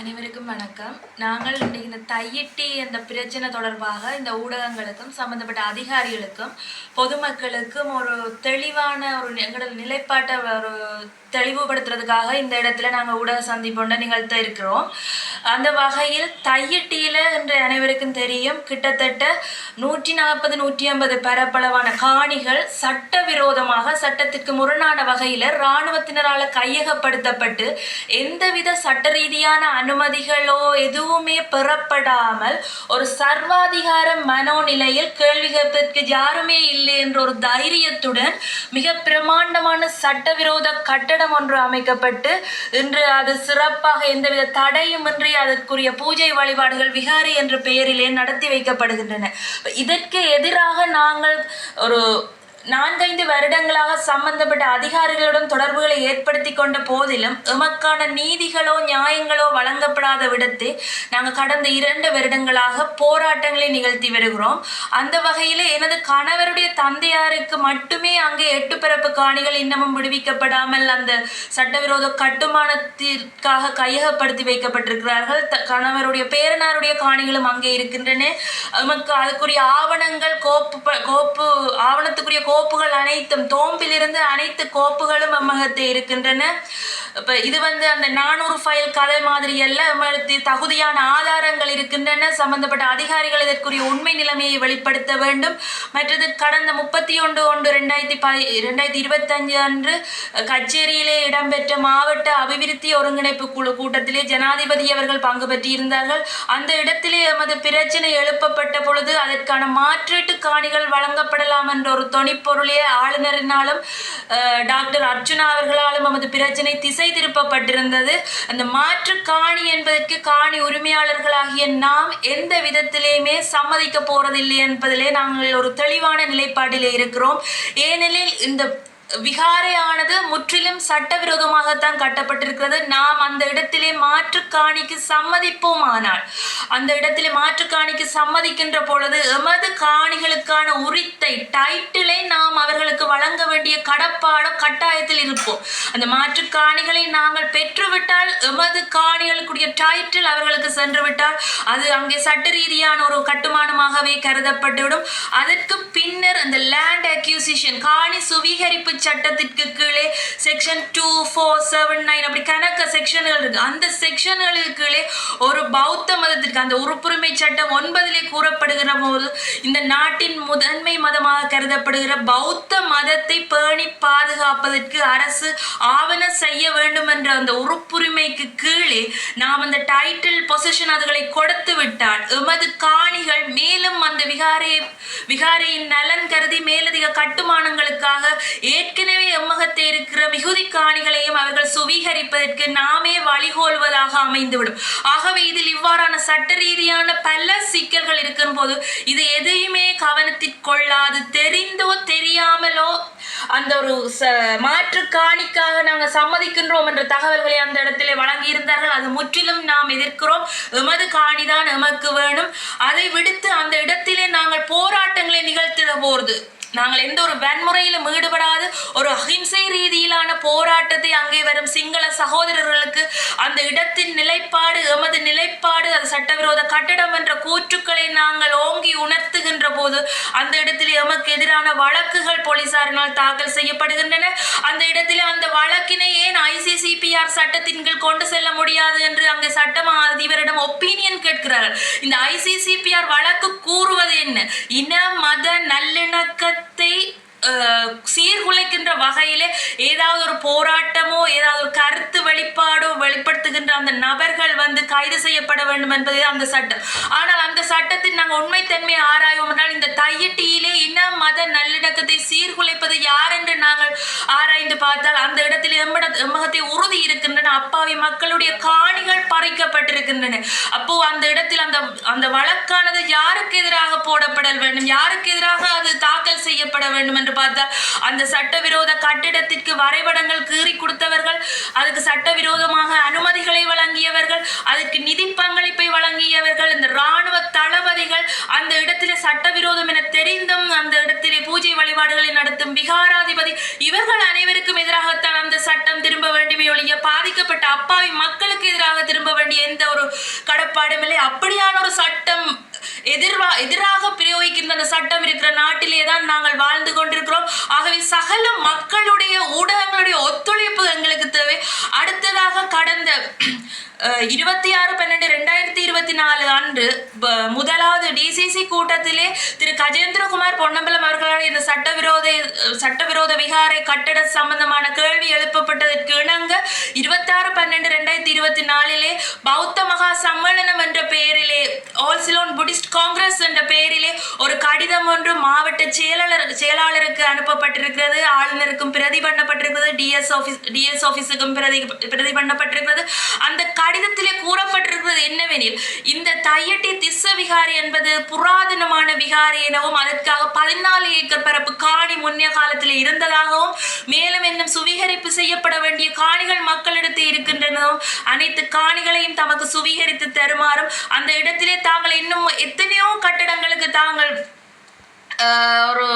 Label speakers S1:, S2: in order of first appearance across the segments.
S1: அனைவருக்கும் வணக்கம். நாங்கள் இன்றைக்கு இந்த தையிட்டி அந்த பிரச்சனை தொடர்பாக இந்த ஊடகங்களுக்கும் சம்பந்தப்பட்ட அதிகாரிகளுக்கும் பொதுமக்களுக்கும் ஒரு தெளிவான ஒரு எங்களோட நிலைப்பாட்டை ஒரு தெளிவுபடுத்துறதுக்காக இந்த இடத்துல நாங்கள் ஊடக சந்திப்பொண்ட நிகழ்த்த இருக்கிறோம். அந்த வகையில் தையிட்டியில் என்று அனைவருக்கும் தெரியும் கிட்டத்தட்ட நூற்றி நாற்பது நூற்றி ஐம்பது பரப்பளவான காணிகள் சட்டவிரோதமாக சட்டத்திற்கு முரணான வகையில் இராணுவத்தினரால் கையகப்படுத்தப்பட்டு எந்தவித சட்ட ரீதியான அனுமதிகளோ எதுவுமே பெறப்படாமல் ஒரு சர்வாதிகார மனோநிலையில் கேள்வி கேட்பதற்கு யாருமே இல்லை என்ற ஒரு தைரியத்துடன் மிக பிரமாண்டமான சட்டவிரோத கட்டடம் ஒன்று அமைக்கப்பட்டு இன்று அது சிறப்பாக எந்தவித தடையுமின்றி அதற்குரிய பூஜை வழிபாடுகள் விகாரி என்ற பெயரிலே நடத்தி வைக்கப்படுகின்றன. இதற்கு எதிராக நாங்கள் ஒரு நான்கைந்து வருடங்களாக சம்பந்தப்பட்ட அதிகாரிகளுடன் தொடர்புகளை ஏற்படுத்தி கொண்ட போதிலும் எமக்கான நீதிகளோ நியாயங்களோ வழங்கப்படாத விடத்து நாங்கள் கடந்த இரண்டு வருடங்களாக போராட்டங்களை நிகழ்த்தி வருகிறோம். அந்த வகையில் எனது கணவருடைய தந்தையாருக்கு மட்டுமே அங்கே எட்டு பிறப்பு காணிகள் இன்னமும் விடுவிக்கப்படாமல் அந்த சட்டவிரோத கட்டுமானத்திற்காக கையகப்படுத்தி வைக்கப்பட்டிருக்கிறார்கள். த- கணவருடைய பேரனாருடைய காணிகளும் அங்கே இருக்கின்றன. எமக்கு அதுக்குரிய ஆவணங்கள் கோப்பு ப- கோப்பு ஆவணத்துக்குரிய கோப்புகள் அனைத்தும் தோம்பிலிருந்து அனைத்து கோப்புகளும் அம்மகத்தை இருக்கின்றன. இப்போ இது வந்து அந்த நானூறு ஃபைல் கதை மாதிரி எல்லாம் தகுதியான ஆதாரங்கள் இருக்கின்றன. சம்பந்தப்பட்ட அதிகாரிகள் இதற்குரிய உண்மை நிலைமையை வெளிப்படுத்த வேண்டும். மற்றது கடந்த முப்பத்தி ஒன்று ஒன்று ரெண்டாயிரத்தி ப ரெண்டாயிரத்தி இருபத்தஞ்சு அன்று கச்சேரியிலே இடம்பெற்ற மாவட்ட அபிவிருத்தி ஒருங்கிணைப்பு குழு கூட்டத்திலே ஜனாதிபதி அவர்கள் பங்கு பெற்றிருந்தார்கள். அந்த இடத்திலே எமது பிரச்சனை எழுப்பப்பட்ட பொழுது அதற்கான மாற்றீட்டு காணிகள் வழங்கப்படலாம் என்ற ஒரு தொனிப்பொருளே ஆளுநரினாலும் டாக்டர் அர்ஜுனா அவர்களாலும் நமது பிரச்சனை திசை திருப்பப்பட்டிருந்தது. அந்த மாற்று காணி என்பதற்கு காணி உரிமையாளர்களாகிய நாம் எந்த விதத்திலேயுமே சம்மதிக்க போறதில்லை என்பதிலே நாங்கள் ஒரு தெளிவான நிலைப்பாட்டிலே இருக்கிறோம். ஏனெனில் இந்த விகாரையானது முற்றிலும் சட்டவிரோதமாகத்தான் கட்டப்பட்டிருக்கிறது. நாம் அந்த இடத்திலே மாற்று காணிக்கு சம்மதிப்போமானால் அந்த இடத்திலே மாற்று காணிக்கு சம்மதிக்கின்ற பொழுது எமது காணிகளுக்கான உரித்தை டைட்டிலை நாம் அவர்களுக்கு வழங்க வேண்டிய கடப்பாடும் கட்டாயத்தில் இருப்போம் அந்த மாற்று காணிகளை நாங்கள் பெற்றுவிட்டால் எமது காணிகளுக்குரிய டைட்டில் அவர்களுக்கு சென்று விட்டால் அது அங்கே சட்ட ரீதியான ஒரு கட்டுமானமாகவே கருதப்பட்டுவிடும். அதற்கு பின்னர் அந்த லேண்ட் அக்யூசிஷன் காணி சுவீகரிப்பு சட்டத்திற்கு கீழே section two four seven nine அப்படி கணக்க செக்ஷன்கள் இருக்கு. அந்த செக்ஷன்களுக்கு கீழே ஒரு பௌத்த மதத்திற்கு அந்த உறுப்புரிமை சட்டம் ஒன்பதிலே கூறப்படுகிற போது இந்த நாட்டின் முதன்மை மதமாக கருதப்படுகிற பௌத்த மதத்தை பேணி பாதுகாப்பதற்கு அரசு ஆவணம் செய்ய வேண்டும் என்ற அந்த உறுப்புரிமைக்கு கீழே நாம் அந்த டைட்டில் பொசிஷன் அதுகளை கொடுத்து விட்டால் எமது காணிகள் மேலும் அந்த விகாரை விகாரையின் நலன் கருதி மேலதிக கட்டுமானங்களுக்காக ஏற்கனவே எம்மகத்தை இருக்கிற மிகுதி காணிகளையும் அவர்கள் சுவீகரிப்பதற்கு நாமே வழிகோல்வதாக அமைந்துவிடும். ஆகவே இதில் இவ்வாறான சட்ட ரீதியான பல சிக்கல்கள் இருக்கும் போது இது எதையுமே கவனத்தில் கொள்ளாது தெரிந்தோ அந்த ஒரு ச மாற்று காணிக்காக நாங்கள் சம்மதிக்கின்றோம் என்ற தகவல்களை அந்த இடத்திலே வழங்கியிருந்தார்கள். அது முற்றிலும் நாம் எதிர்க்கிறோம். எமது காணிதான் எமக்கு வேணும். அதை விடுத்து அந்த இடத்திலே நாங்கள் போராட்டங்களை நிகழ்த்திட போகிறது நாங்கள் எந்த ஒரு வன்முறையிலும் ஈடுபடாது. ஒரு அஹிம்சை ரீதியிலான போராட்டத்தை அங்கே வரும் சிங்கள சகோதரர்களுக்கு அந்த இடத்தின் நிலைப்பாடு எமது நிலைப்பாடு அது சட்டவிரோத கட்டடம் என்ற கூற்றுக்களை நாங்கள் ஓங்கி உணர்த்துகின்ற போது அந்த இடத்தில் எமக்கு எதிரான வழக்குகள் போலீசாரினால் தாக்கல் செய்யப்படுகின்றன. அந்த இடத்தில் அந்த வழக்கினை ஏன் ஐசிசிபிஆர் சட்டத்தின் கீழ் கொண்டு செல்ல முடியாது என்று அங்கே சட்டம் அதிபரிடம் ஒப்பீனியன் கேட்கிறார்கள். இந்த ஐசிசிபிஆர் வழக்கு கூறுவது என்ன? இன மத நல்லிணக்க சமூகத்தை சீர்குலைக்கின்ற வகையிலே ஏதாவது ஒரு போராட்டமோ ஏதாவது ஒரு கருத்து வெளிப்பாடோ வெளிப்படுத்துகின்ற அந்த நபர்கள் வந்து கைது செய்யப்பட வேண்டும் என்பதே அந்த சட்டம். ஆனால் அந்த சட்டத்தின் நாங்கள் உண்மைத்தன்மையை ஆராய்வோம் என்றால் இந்த தையிட்டியிலே இன மத நல்லிணக்கத்தை சீர்குலைப்பது யார் என்று நாங்கள் ஆராய்ந்து பார்த்தால் அந்த இடத்தில் எம்மட எம்மகத்தை உறுதி இருக்கின்றன அப்பாவி மக்களுடைய காணிகள் பறிக்கப்பட்டிருக்கின்றன அப்போ அந்த இடத்தில் அந்த அந்த வழக்கானது யாருக்கு எதிராக போடப்படல் வேண்டும்? யாருக்கு எதிராக அது தாக்கல் செய்யப்பட வேண்டும் என்று பார்த்தால் அந்த சட்டவிரோத கட்டிடத்திற்கு வரைபடங்கள் கீறி கொடுத்தவர்கள் அதுக்கு சட்டவிரோதமாக அனுமதிகளை வழங்கியவர்கள் அதுக்கு நிதி பங்களிப்பை வழங்கியவர்கள் இந்த இராணுவ தளபதிகள் அந்த இடத்திலே சட்டவிரோதம் என தெரிந்தும் அந்த இடத்திலே பூஜை வழிபாடுகளை நடத்தும் விகாராதிபதி இவர்கள் அனைவருக்கும் எதிராகத்தான் அந்த சட்டம் திரும்ப வேண்டுமே ஒழிய பாதிக்கப்பட்ட அப்பாவி மக்களுக்கு எதிராக திரும்ப வேண்டிய எந்த ஒரு ஒரு கடப்பாடுமில்லை அப்படியான ஒரு சட்டம் எதிர்வா எதிராக பிரயோகிக்கின்ற அந்த சட்டம் இருக்கிற நாட்டிலே தான் நாங்கள் வாழ்ந்து கொண்டிருக்கிறோம். ஆகவே சகல மக்களுடைய ஊடகங்களுடைய ஒத்துழைப்பு எங்களுக்கு தேவை. அடுத்ததாக கடந்த இருபத்தி ஆறு பன்னெண்டு ரெண்டாயிரத்தி இருபத்தி நாலு அன்று முதலாவது டிசிசி கூட்டத்திலே திரு கஜேந்திரகுமார் பொன்னம்பலம் அவர்களால் இந்த சட்டவிரோத சட்டவிரோத விகாரை கட்டட சம்பந்தமான கேள்வி எழுப்பப்பட்டதற்கு இணங்க இருபத்தாறு பன்னெண்டு ரெண்டாயிரத்தி இருபத்தி நாலிலே பௌத்த மகா சம்மேளனம் என்ற பெயரிலே ஆல்சிலோன் புடிஸ்ட் காங்கிரஸ் என்ற பெயரிலே ஒரு கடிதம் ஒன்று மாவட்ட செயலாளர் செயலாளர் அனுப்பப்பட்டிருக்கிறது. ஆளுநருக்கும் பிரதி பண்ணப்பட்டிருக்கிறது டிஎஸ் ஆஃபீஸ் டிஎஸ் ஆஃபீஸுக்கும் பிரதி பிரதி பண்ணப்பட்டிருக்கிறது அந்த கடிதத்திலே கூறப்பட்டிருக்கிறது என்னவெனில் இந்த தையட்டி திஸ்ஸ விகாரி என்பது புராதனமான விகாரி எனவும் அதற்காக பதினாலு ஏக்கர் பரப்பு காணி முன்னே காலத்தில் இருந்ததாகவும் மேலும் இன்னும் சுவீகரிப்பு செய்யப்பட வேண்டிய காணிகள் மக்களிடத்தில் இருக்கின்றனவும் அனைத்து காணிகளையும் தமக்கு சுவீகரித்து தருமாறும் அந்த இடத்திலே தாங்கள் இன்னும் எத்தனையோ கட்டடங்களுக்கு தாங்கள் ஒரு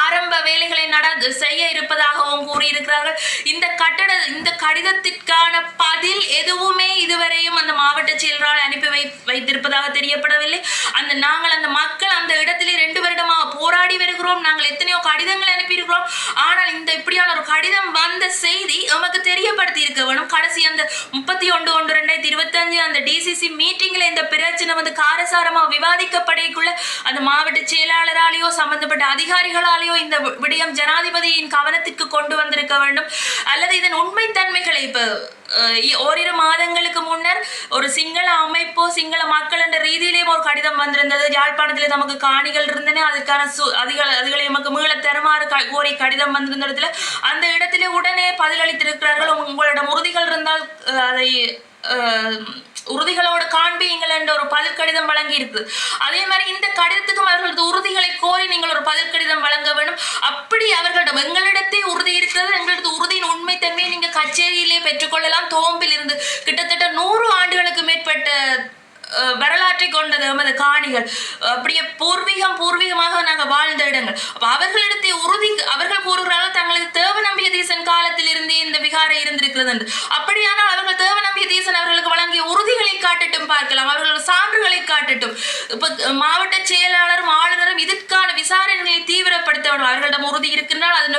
S1: ஆரம்ப வேலைகளை நட செய்ய இருப்பதாகவும் கூறியிருக்கிறார்கள். இந்த கட்டட இந்த கடிதத்திற்கான பதில் எதுவுமே இதுவரையும் அந்த மாவட்ட செயலரால் அனுப்பி வை வைத்திருப்பதாக தெரியப்படவில்லை. அந்த நாங்கள் அந்த மக்கள் அந்த இடத்திலே ரெண்டு வருடமாக போராடி வருகிறோம். நாங்கள் எத்தனையோ கடிதங்கள் அனுப்பியிருக்கிறோம் ஆனால் இந்த இப்படியான ஒரு கடிதம் வந்த செய்தி நமக்கு தெரியப்படுத்தி இருக்க வேணும் கடைசி அந்த முப்பத்தி ஒன்று ஒன்று ரெண்டாயிரத்தி இருபத்தஞ்சு அந்த டிசிசி மீட்டிங்ல இந்த பிரச்சனை வந்து காரசாரமாக விவாதிக்கப்படைக்குள்ள அந்த மாவட்ட செயலாளராலேயோ சம்பந்தப்பட்ட அதிகாரிகளாலேயோ இந்த விடயம் ஜனாதிபதியின் கவனத்துக்கு கொண்டு வந்திருக்க வேண்டும். அல்லது இதன் உண்மைத்தன்மைகளை இப்போ ஓரிரு மாதங்களுக்கு முன்னர் ஒரு சிங்கள அமைப்போ சிங்கள மக்கள் என்ற ரீதியிலேயும் ஒரு கடிதம் வந்திருந்தது. யாழ்ப்பாணத்திலே நமக்கு காணிகள் இருந்தன. அதுக்கான சு அதிகள் அதுகளை நமக்கு மீள தருமாறு க- கோரி கடிதம் வந்திருந்த இடத்துல அந்த இடத்திலே உடனே பதிலளித்திருக்கிறார்கள். உங்களிடம் உறுதிகள் இருந்தால் அதை உறுதிகளோடு காண்பீங்கள் என்ற ஒரு பதில் கடிதம் வழங்கி இருக்குது அதே மாதிரி இந்த கடிதத்துக்கும் அவர்களது உறுதிகளை கோரி நீங்கள் ஒரு பதில் கடிதம் வழங்க வேண்டும். அப்படி அவர்களிடம் எங்களிடத்தே உறுதி இருக்கிறது. எங்களது உறுதியின் உண்மைத்தன்மையை நீங்கள் கச்சேரியிலே பெற்றுக்கொள்ளலாம் தோம்பில் இருந்து வரலாற்றை கொண்டது நமது காணிகள். அப்படியே பூர்வீகம் பூர்வீகமாக நாங்கள் வாழ்ந்த இடங்கள். அப்போ அவர்களிடத்தை உறுதி அவர்கள் கூறுகிறார்கள் தங்களது தேவ நம்பிய தேசன் காலத்தில் இருந்தே இந்த விகாரை இருந்திருக்கிறது என்று. அப்படியானால் அவர்கள் தேவ நம்பிய தேசன் அவர்களுக்கு வழங்கிய உறுதிகளை காட்டட்டும் பார்க்கலாம். அவர்கள் சான்றுகளை காட்டட்டும். இப்போ மாவட்ட செயலாளரும் ஆளுநரும் இது விசாரணைகளை தீவிரப்படுத்த வேண்டும் அவர்களிடம் உறுதி இருக்கின்றால் அதன்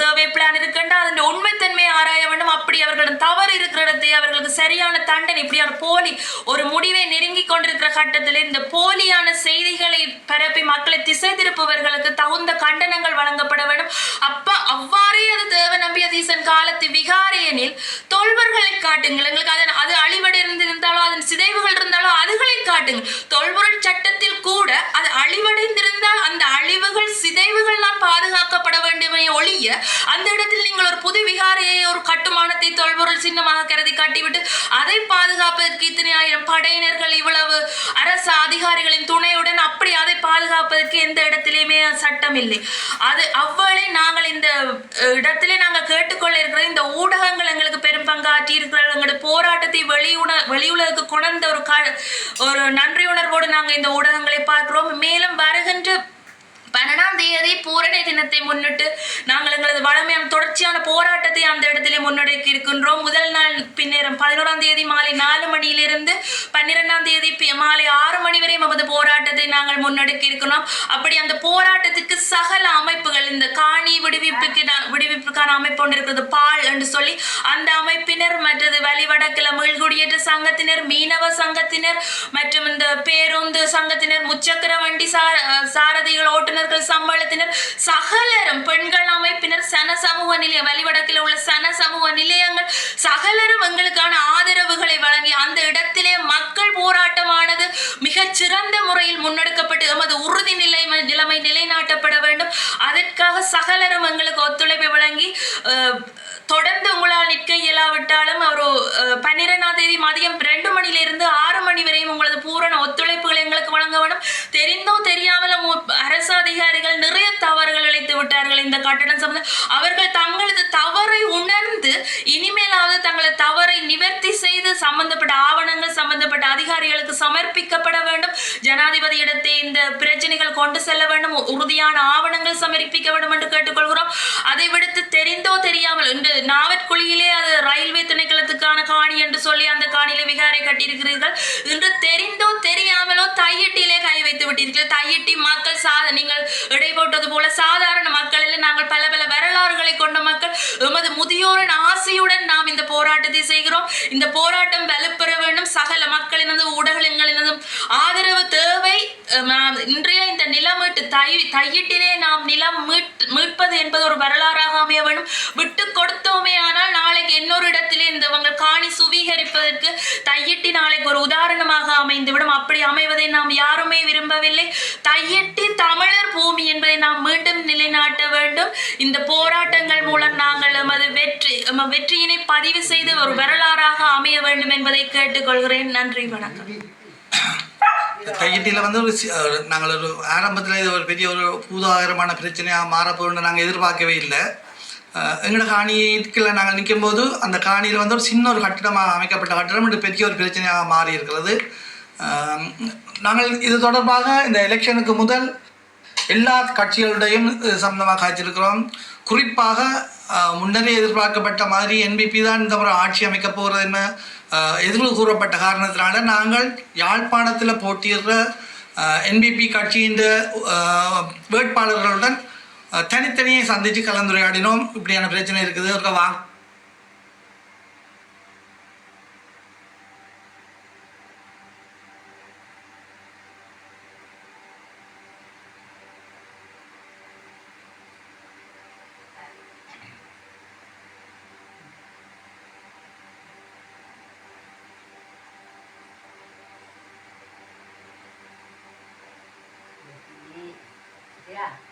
S1: சர்வே பிளான் இருக்கின்றால் அதன் உண்மைத்தன்மை ஆராய வேண்டும். அப்படி அவர்களிடம் தவறு இருக்கிற இடத்தை அவர்களுக்கு சரியான தண்டனை இப்படியான போலி ஒரு முடிவை நெருங்கி கொண்டிருக்கிற கட்டத்தில் இந்த போலியான செய்திகளை பரப்பி மக்களை திசை திருப்புவர்களுக்கு தகுந்த கண்டனங்கள் வழங்கப்பட வேண்டும். அப்ப அவ்வாறே அது தேவ நம்பிய தீசன் காலத்து விகாரையனில் தொல்வர்களை காட்டுங்கள். எங்களுக்கு அதன் அது அழிவடைந்து இருந்தாலோ அதன் சிதைவுகள் இருந்தாலோ காட்டுங்க. தொல்பொருள் சட்டத்தில் கூட அது அழிவடைந்திருந்தால் அந்த அழிவுகள் சிதைவுகள் தான் பாதுகாக்கப்பட வேண்டுமே ஒழிய அந்த இடத்தில் நீங்கள் ஒரு புது விகாரையை ஒரு கட்டுமானத்தை தொல்பொருள் சின்னமாக கருதி காட்டிவிட்டு அதை பாதுகாப்பதற்கு இத்தனை ஆயிரம் படையினர்கள் இவ்வளவு அரசு அதிகாரிகளின் துணை பாதுகாப்பதற்கு எந்த இடத்திலையுமே சட்டம் இல்லை அது அவ்வளை நாங்கள் இந்த இடத்திலே நாங்கள் கேட்டுக்கொள்ள இருக்கிற இந்த ஊடகங்கள் எங்களுக்கு பெரும் பங்காற்றி இருக்கிறார்கள். எங்களுடைய போராட்டத்தை வெளியுண வெளியுலகுக்கு கொணர்ந்த ஒரு க ஒரு நன்றி உணர்வோடு நாங்கள் இந்த ஊடகங்களை பார்க்கிறோம். மேலும் வருகின்ற பன்னெண்டாம் தேதி பூரண தினத்தை முன்னிட்டு தொடர்ச்சியான போராட்டத்தை அந்த இடத்திலே முன்னெடுக்க இருக்கின்றோம். முதல் நாள் பின்னேரம் பதினோராம் தேதி மாலை நாலு மணியிலிருந்து பன்னிரெண்டாம் தேதி மாலை ஆறு மணி வரை நமது போராட்டத்தை நாங்கள் முன்னெடுக்க இருக்கிறோம் அப்படி அந்த போராட்டத்துக்கு சகல அமைப்புகள் இந்த காணி விடுவிப்புக்கு விடுவிப்புக்கான அமைப்பு ஒன்று இருக்கிறது பால் என்று சொல்லி அந்த அமைப்பினர் மற்றது வழிவடக்கில் மீள்குடியேற்ற சங்கத்தினர் மீனவ சங்கத்தினர் மற்றும் இந்த பேருந்து சங்கத்தினர் முச்சக்கர வண்டி சார சாரதிகள் ஓட்டுநர்கள் சம்பளத்தினர் சகலரும் பெண்கள் அமைப்பினர் சன சமூக நிலையம் வழிவடக்கில் உள்ள சன சமூக நிலையங்கள் சகலரும் எங்களுக்கான ஆதரவுகளை வழங்கி அந்த இடத்திலே மக்கள் போராட்டமானது மிகச் சிறந்த முறையில் முன்னெடுக்கப்பட்டு எமது உறுதி நிலைமை நிலைமை நிலைநாட்டப்பட வேண்டும். அதற்காக சகலரும் எங்களுக்கு ஒத்துழைப்பை வழங்கி தொடர்ந்து உங்களால் நிற்க இயலாவிட்டாலும் ஒரு பன்னிரெண்டாம் தேதி மதியம் ரெண்டு மணிலிருந்து ஆறு மணி வரையும் உங்களது பூரண ஒத்துழைப்புகளை எங்களுக்கு வழங்க வேண்டும். தெரிந்தோ தெரியாமல் அரசு அதிகாரிகள் நிறைய தவறுகள் இழைத்து விட்டார்கள் இந்த கட்டணம் சம்பந்த அவர்கள் தங்களது தவறை உணர்ந்து இனிமேலாவது தங்களது தவறை நிவர்த்தி செய்து சம்பந்தப்பட்ட ஆவணங்கள் சம்பந்தப்பட்ட அதிகாரிகளுக்கு சமர்ப்பிக்கப்பட வேண்டும். ஜனாதிபதியிடத்தை இந்த பிரச்சனைகள் கொண்டு செல்ல வேண்டும். உறுதியான ஆவணங்கள் சமர்ப்பிக்க வேண்டும் என்று கேட்டுக்கொள்கிறோம். அதை விடுத்து தெரிந்தோ தெரியாமல் இந்த நாவற்குழியிலே அது ரயில்வே திணைக்களத்துக்கான காணி என்று சொல்லி அந்த காணியிலே விகாரை கட்டியிருக்கிறீர்கள். இன்று தெரிந்தோ தெரியாமலோ தையிட்டிலே கை வைத்து விட்டீர்கள். தையிட்டி மக்கள் சாத நீங்கள் இடை போட்டது போல சாதாரண மக்களில் நாங்கள் பல பல வரலாறுகளை கொண்ட மக்கள். எமது முதியோரின் ஆசையுடன் நாம் இந்த போராட்டத்தை செய்கிறோம். இந்த போராட்டம் வலுப்பெற சகல மக்களினதும் ஊடகங்களினதும் ஆதரவு தேவை. இன்றைய இந்த நிலமீட்டு தை தையிட்டிலே நாம் நிலம் மீட் மீட்பது என்பது ஒரு வரலாறாக அமைய வேண்டும். விட்டு கொடுத்தோமே ஆனால் நாளைக்கு இன்னொரு இடத்திலே இந்த காணி சுவீகரிப்பதற்கு தையிட்டி நாளைக்கு ஒரு உதாரணமாக அமைந்துவிடும். அப்படி அமைவதை நாம் யாருமே விரும்பவில்லை. தையிட்டி தமிழர் பூமி என்பதை நாம் மீண்டும் நிலைநாட்ட வேண்டும். இந்த போராட்டங்கள் மூலம் நாங்கள் எமது வெற்றி எம வெற்றியினை பதிவு செய்து ஒரு வரலாறாக அமைய வேண்டும் என்பதை கேட்டுக்கொள்கிறேன். நன்றி வணக்கம்.
S2: கையிட்டியில் வந்து ஒரு நாங்கள் ஒரு ஆரம்பத்தில் இது ஒரு பெரிய ஒரு பூதாகரமான பிரச்சனையாக மாறப்போன்னு நாங்கள் எதிர்பார்க்கவே இல்லை. எங்களோட காணிக்குள்ள நாங்கள் நிற்கும்போது அந்த காணியில் வந்து ஒரு சின்ன ஒரு கட்டிடமாக அமைக்கப்பட்ட கட்டிடம் என்று பெரிய ஒரு பிரச்சனையாக மாறி இருக்கிறது. நாங்கள் இது தொடர்பாக இந்த எலெக்ஷனுக்கு முதல் எல்லா கட்சிகளுடையும் சம்பந்தமாக காய்ச்சிருக்கிறோம். குறிப்பாக முன்னரே எதிர்பார்க்கப்பட்ட மாதிரி என்பிபி தான் இந்த முறை ஆட்சி அமைக்கப் போகிறது என்ன எதிர்வு கூறப்பட்ட காரணத்தினால நாங்கள் யாழ்ப்பாணத்தில் போட்டியிடுற என்பிபி கட்சியின் வேட்பாளர்களுடன் தனித்தனியே சந்தித்து கலந்துரையாடினோம். இப்படியான பிரச்சனை இருக்குது. இருக்க வா yeah.